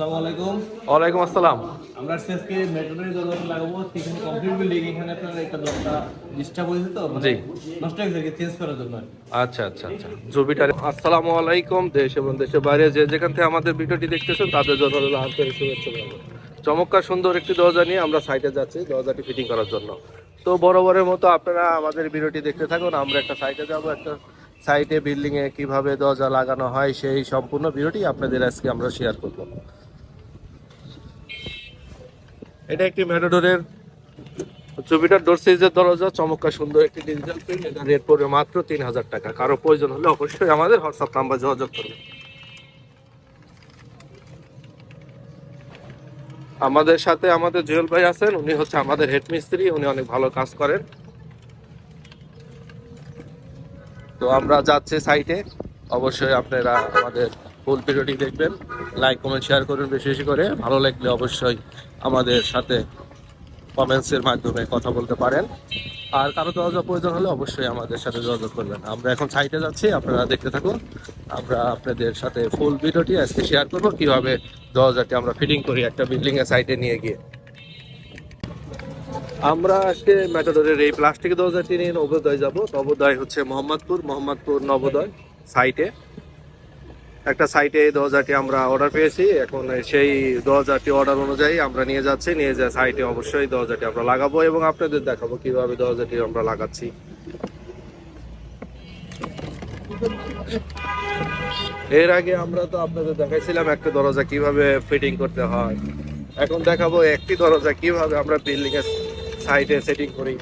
আসসালামু আলাইকুম। ওয়ালাইকুম আসসালাম। আমরা আজকে দরজা লাগাবো। এখানে কমপ্লিট বিল্ডিং এখানে আপনার একটা দরজা ডিস্টার্ব হয়েছে তো? মানে জি। নষ্ট চেঞ্জ করার জন্য আচ্ছা আচ্ছা আচ্ছা। জুবিটার আসসালামু আলাইকুম দেশ এবং দেশের বাইরে যে যেখান থেকে আমাদের ভিডিওটি দেখতেছেন তাদের জন্য হলো আন্তরিক শুভেচ্ছা জানাব। চমৎকার সুন্দর একটি দরজা নিয়ে আমরা সাইটে যাচ্ছি দরজাটি ফিটিং করার জন্য। তো বরাবরের মতো আপনারা আমাদের ভিডিওটি দেখতে থাকুন আমরা একটা সাইটে যাব একটা সাইটে বিল্ডিং এ কীভাবে দরজা লাগানো হয় সেই সম্পূর্ণ ভিডিওটি আপনাদের আজকে আমরা শেয়ার করব। এটা একটি ম্যাটাডোরের জুপিটার ডোর সিরিজের দরজা, চমৎকার সুন্দর একটি ডিজিটাল প্রিন্ট এটা রেট পড়বে মাত্র তিন হাজার টাকা। কারও প্রয়োজন হলে অবশ্যই আমাদের হোয়াটসঅ্যাপ নাম্বার যোগাযোগ করবে আমাদের সাথে আমাদের জুয়েল ভাই আছেন, উনি হচ্ছে আমাদের হেড মিস্ত্রি উনি অনেক ভালো কাজ করেন। তো আমরা যাচ্ছি সাইটে অবশ্যই আপনারা আমাদের ফুল ভিডিওটি দেখবেন, লাইক, কমেন্ট শেয়ার করুন বেশি বেশি করে। ভালো লাগলে অবশ্যই আমাদের সাথে কমেন্টসের মাধ্যমে কথা বলতে পারেন। আর কারও দরজা প্রয়োজন হলে অবশ্যই আমাদের সাথে যোগাযোগ করবেন। আমরা এখন সাইটে যাচ্ছি, আপনারা দেখতে থাকুন। আমরা আপনাদের সাথে ফুল ভিডিওটি আজকে শেয়ার করব, কীভাবে দরজাটি আমরা ফিটিং করি একটা বিল্ডিং এর সাইটে নিয়ে গিয়ে। আমরা আজকে ম্যাটাডোরের এই প্লাস্টিক দরজাটি নিয়ে নবোদয় যাব। নবোদয় হচ্ছে মোহাম্মদপুর মোহাম্মদপুর নবোদয় সাইটে একটা সাইটে এই দরজাটি আমরা অর্ডার পেয়েছি। এখন সেই দরজাটি অর্ডার অনুযায়ী আমরা নিয়ে যাচ্ছি। নিয়ে যা সাইটে অবশ্যই দরজাটি আমরা লাগাবো এবং আপনাদের দেখাবো কীভাবে দরজাটি আমরা লাগাচ্ছি। এর আগে আমরা তো আপনাদের দেখাইছিলাম একটা দরজা কীভাবে ফিটিং করতে হয়। এখন দেখাবো একটি দরজা কীভাবে আমরা বিল্ডিং এর সাইডে সেটিং করি।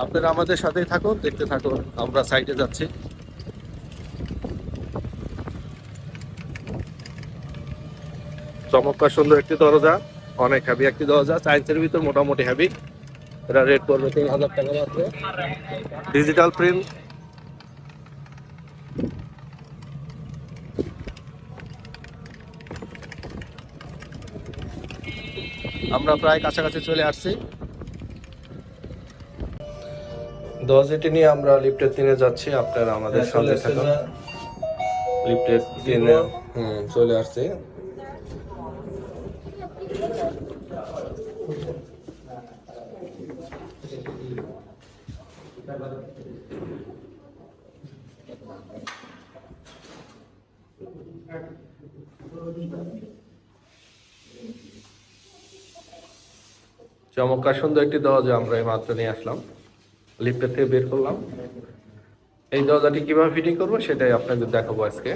আপনারা আমাদের সাথেই থাকুন, দেখতে থাকুন, আমরা সাইডে যাচ্ছি। চমৎকার সুন্দর একটি দরজা, অনেক হ্যাভি একটি দরজা সায়েন্সের ভিতর মোটামুটি হ্যাভি এটা রেট পড়বে তিন হাজার টাকা মাত্র। ডিজিটাল প্রিন্ট আমরা প্রায় কাছাকাছি চলে আসছি। দরজাটি নিয়ে আমরা লিফটের তিনে যাচ্ছি আপনারা আমাদের সাথে থাকুন। লিফটের তিনে হুম চলে আসছে। চমৎকার সুন্দর একটি দরজা আমরা এই মাত্র নিয়ে আসলাম। লিফটের থেকে বের করলাম। এই দরজাটি কীভাবে ফিটিং করব সেটাই আপনাদের দেখাবো আজকে।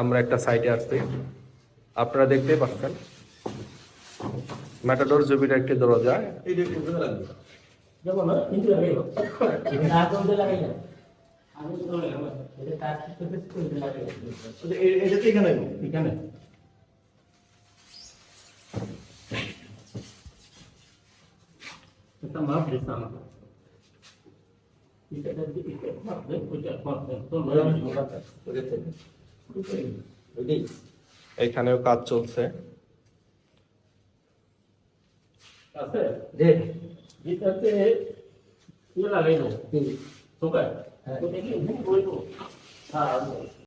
আমরা একটা সাইটে আসছি। আপনারা দেখতেই পাচ্ছেন। ম্যাটাডোর জুবিটা একটি দরজা। যাব এখানে এটা মাপ দিতে আমাকে এটা দিতে এটা মাপ দে ওইটা মাপ দে তো ওইটাই এখানেও কাজ চলছে আছে যে এটাতে ইয়ে লাগাই না সোকা ওটা কি বুক হইতো হ্যাঁ